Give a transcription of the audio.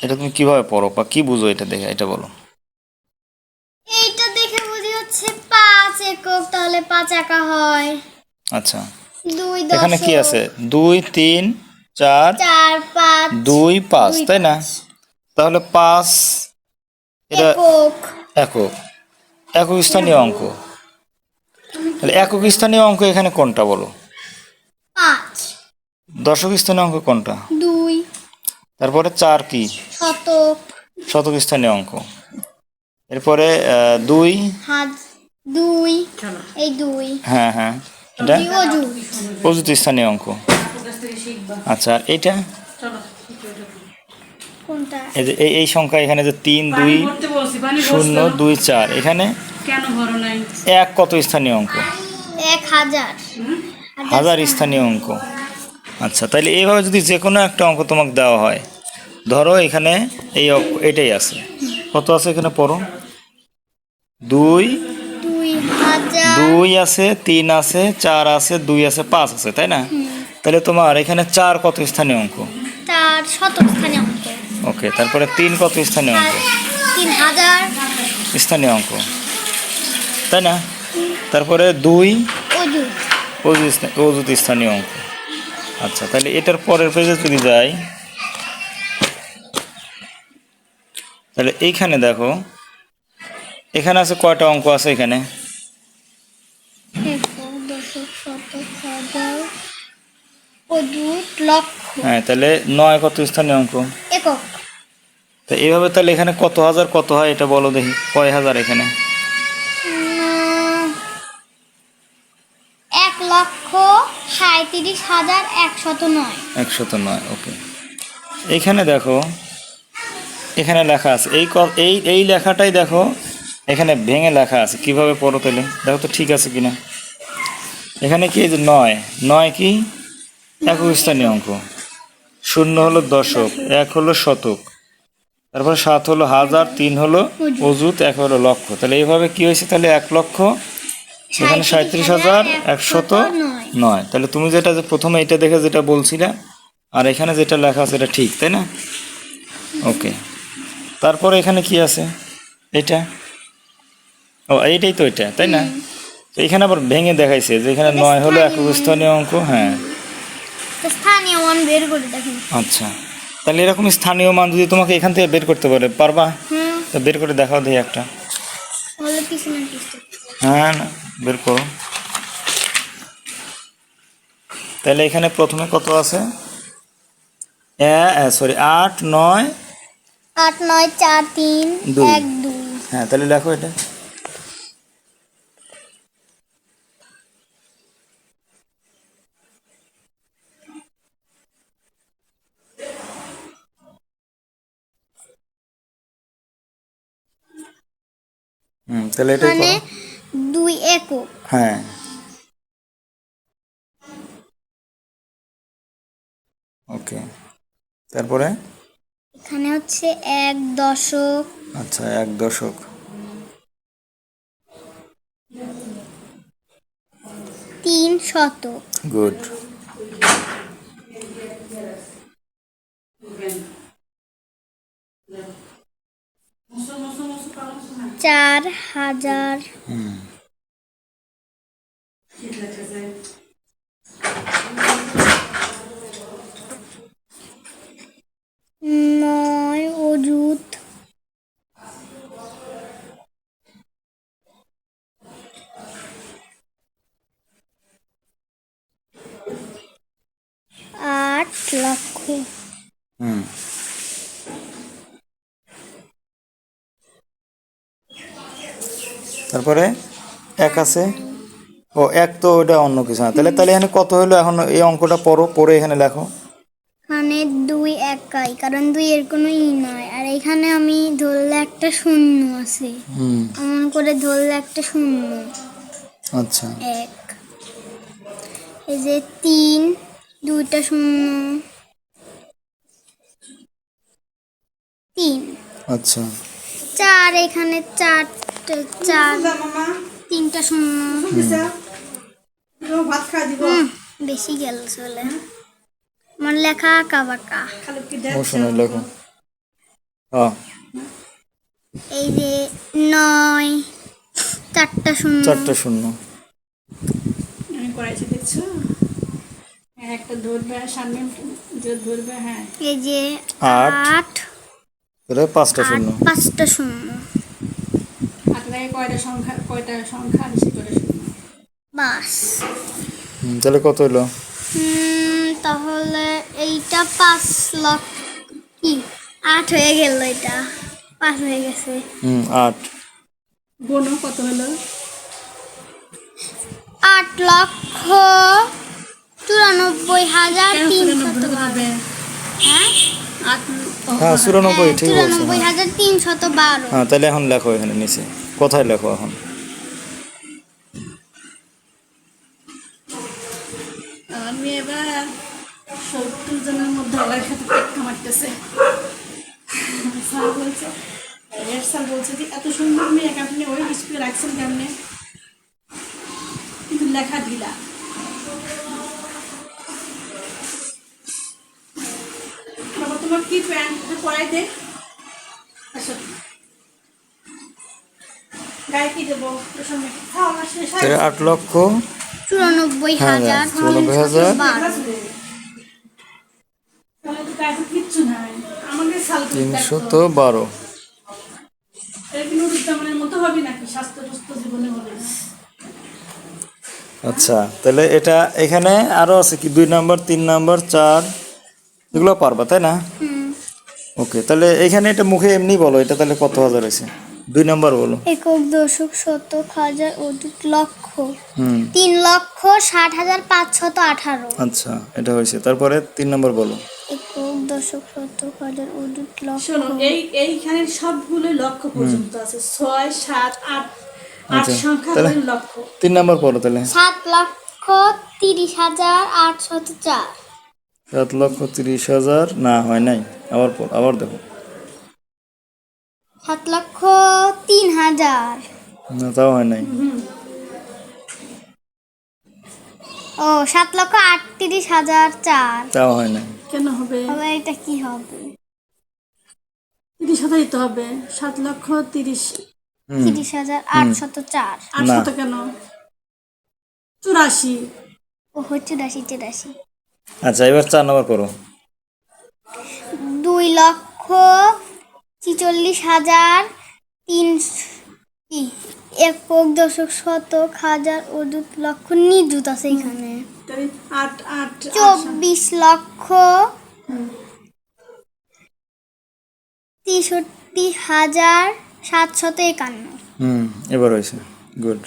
এটা তুমি কীভাবে পড়ো বা কি বুঝো এটা দেখে? এটা বলো। এইটা দেখে বুঝি হচ্ছে পাঁচ একক তাহলে পাঁচ একা হয়। আচ্ছা। দুই এখানে কি আছে? দুই তিন চার চার পাঁচ দুই পাঁচ তাই না? তাহলে পাঁচ এটা একক। একক। একক স্থানীয় অঙ্ক। তাহলে একক স্থানীয় অঙ্ক এখানে কোনটা বলো? পাঁচ। দশক স্থানীয় অঙ্ক কোনটা? দুই। তারপরে চার কি? শতক। শতক স্থানীয় অঙ্ক। এরপরে দুই। দুই। এই দুই। হ্যাঁ হ্যাঁ। এটা? প্রযুক্ত স্থানীয় অঙ্ক। আচ্ছা আর এইটা? এই যে এই এই সংখ্যা এখানে যে তিন দুই শূন্য দুই চার। এখানে? কেন ভরো নাই? এক কত স্থানীয় অঙ্ক? এক হাজার। হাজার স্থানীয় অঙ্ক। আচ্ছা তাহলে এইভাবে যদি যে কোনো একটা অঙ্ক তোমাকে দেওয়া হয় ধরো এখানে এই এটাই আছে। কত আছে এখানে পড়ো? দুই দুই আছে তিন আছে চার আছে দুই আছে পাঁচ আছে তাই না? তাহলে তোমার এখানে চার কত স্থানীয় অঙ্ক? চার শতক স্থানীয় অঙ্ক। ওকে তারপরে তিন কত স্থানীয় অঙ্ক? তিন হাজার। স্থানীয় অঙ্ক। তাই না? তারপরে দুই অজুত স্থানীয় অঙ্ক। আচ্ছা তাহলে এটার পরের পেজে যদি যাই তাহলে এইখানে দেখো। এখানে আছে কয়টা অঙ্ক আছে এখানে? হ্যাঁ তাহলে নয় কত স্থানীয় অঙ্ক? তো এইভাবে তাহলে এখানে কত হাজার কত হয় এটা বলো দেখি কয় হাজার এখানে? এক লক্ষ সাঁত্রিশ হাজার একশত নয়। একশত নয় ওকে। এইখানে দেখো এখানে লেখা আছে। এই এই এই লেখাটাই দেখো এখানে ভেঙে লেখা আছে। কীভাবে পড়ো তাহলে? দেখো তো ঠিক আছে কিনা। এখানে কি নয়? নয় কি? একক স্থানীয় অঙ্ক। শূন্য হলো দশক এক হলো শতক। তারপর সাত হলো হাজার তিন হলো অজুত এক হলো লক্ষ। তাহলে এইভাবে কি হয়েছে? তাহলে এক লক্ষ সেখানে সাঁত্রিশ হাজার একশত নয় নয়। তাহলে তুমি যেটা যে প্রথমে এটা দেখে যেটা বলছিলে আর এখানে যেটা লেখা আছে এটা ঠিক তাই না? ওকে। তারপরে এখানে কি আছে? এটা? ও এইটাই তো এটা তাই না? তো এখানে আবার ভেঙে দেখাইছে যে এখানে নয় হলো একক স্থানীয়। অঙ্ক হ্যাঁ। স্থানীয় মান বের করে দেখেন। আচ্ছা। তাহলে এরকম স্থানীয় মান যদি তোমাকে এখান থেকে বের করতে পারে পারবা? তো বের করে দেখাও দেখি একটা। হ্যাঁ না বের করো। তাহলে এখানে প্রথমে কত আছে? সরি আট নয় আট নয় চার তিন দুই। এক দুই। হ্যাঁ তাহলে লেখো এটা। হুম তাহলে এটাই মানে দুই একক। হ্যাঁ। ওকে। তারপরে? এখানে হচ্ছে এক দশক। আচ্ছা এক দশক। তিন শতক। গুড। চার হাজার। নয় অজুত আট লক্ষ। তারপরে এক আছে। ও, এক তো ওটা অন্য কিছু না। তাহলে তাহলে এখানে কত হলো এখন এই অঙ্কটা পড়ো, পড়ে এখানে লেখো। একাই কারণ দুই এর কোনো ই নয়। আর এখানে আমি ধরলে একটা শূন্য আছে। হুম। এমন করে ধরলে একটা শূন্য। আচ্ছা। এক। এই যে তিন দুইটা শূন্য। তিন। আচ্ছা। চার এখানে চারটে চার তিনটা শূন্য। ভাত খাই দিব বেশি গেল চলে। আমার লেখা আঁকা বাঁকা। লেখো। হ্যাঁ এই যে নয় চারটা শূন্য। চারটা শূন্য। আমি করাইছি দেখছ? হ্যাঁ, একটা ধরবে সামনে যে ধরবে হ্যাঁ। এই যে আট। তাহলে পাঁচটা আট শূন্য। পাঁচটা শূন্য। লাগে কয়টা সংখ্যা কয়টা সংখ্যা বেশি করে শূন্য? বাস। তাহলে কত হলো হুম, তাহলে এইটা পাঁচ লক্ষ কি? আট হয়ে গেল এটা। পাঁচ হয়ে গেছে। হুম আট। বোনও কত হলো? আট লক্ষ চুরানব্বই হাজার তিনশত চুরানব্বই হবে? হ্যাঁ? হ্যাঁ চুরানব্বই হ্যাঁ, ঠিক বলছো চুরানব্বই হ্যাঁ। হাজার তিনশত বারো। হ্যাঁ তাহলে এখন লেখো এখানে নিচে। কোথায় লেখো এখন? সত্তর জনের মধ্যে ওলাই খাতে টেক্কা মারতেছে স্যার বলছে স্যার বলছে যে এত সুন্দর মেয়ে আপনি ওই স্কুলে রাখছেন কেমনে? কিন্তু লেখা দিলা। বাবা তোমার কি প্যান্ট? পরাই দে। আসো। গায়ে কি দেবো? ওর সঙ্গে খাওয়া আমার শেষ আট লক্ষ। চুরানব্বই হ্যাঁ, হাজার চুরানব্বই হাজার। সুস্থ জীবনে হবে আচ্ছা তাহলে এটা এখানে আরও আছে কি? দুই নাম্বার তিন নাম্বার চার এগুলো পারবা তাই না? ওকে তাহলে এখানে এটা মুখে এমনি বলো এটা তাহলে কত হাজার হয়েছে? দুই নাম্বার বলো। একক দশক শতক হাজার অধিক লক্ষ। হুম। তিন লক্ষ ষাট হাজার পাঁচশত আঠারো। আচ্ছা এটা হয়েছে। তারপরে তিন নাম্বার বলো। একক দশক শতক হাজার অধিক লক্ষ শোনো এই এইখানে সবগুলো লক্ষ্য পর্যন্ত আছে। ছয় সাত আট আট আচ্ছা, সংখ্যা হলো লক্ষ্য। তিন নাম্বার পড়ো তাহলে। সাত লক্ষ তিরিশ হাজার আটশত চার। সাত লক্ষ তিরিশ হাজার না হয় নাই। আবার পড় আবার দেখো। সাত লক্ষ তিন হাজার। না তাও হয় নাই। ও সাত লক্ষ আটত্রিশ হাজার চার। তাও হয় নাই। কেন হবে? তবে এটা কি হবে? তিরিশ হাজার দিতে হবে। সাত লক্ষ তিরিশ। তিরিশ হাজার আটশত চার। আট না। শত কেন? চুরাশি। ও হচ্ছে চুরাশি চুরাশি। আচ্ছা এবার চার নাম্বার করো। দুই লক্ষ ছিচল্লিশ হাজার তিন কি একক দশক শতক হাজার অযুত লক্ষ নিযুত আছে এখানে। চব্বিশ লক্ষ। তেষট্টি হাজার সাতশত একান্ন। হুম এবার হয়েছে। গুড।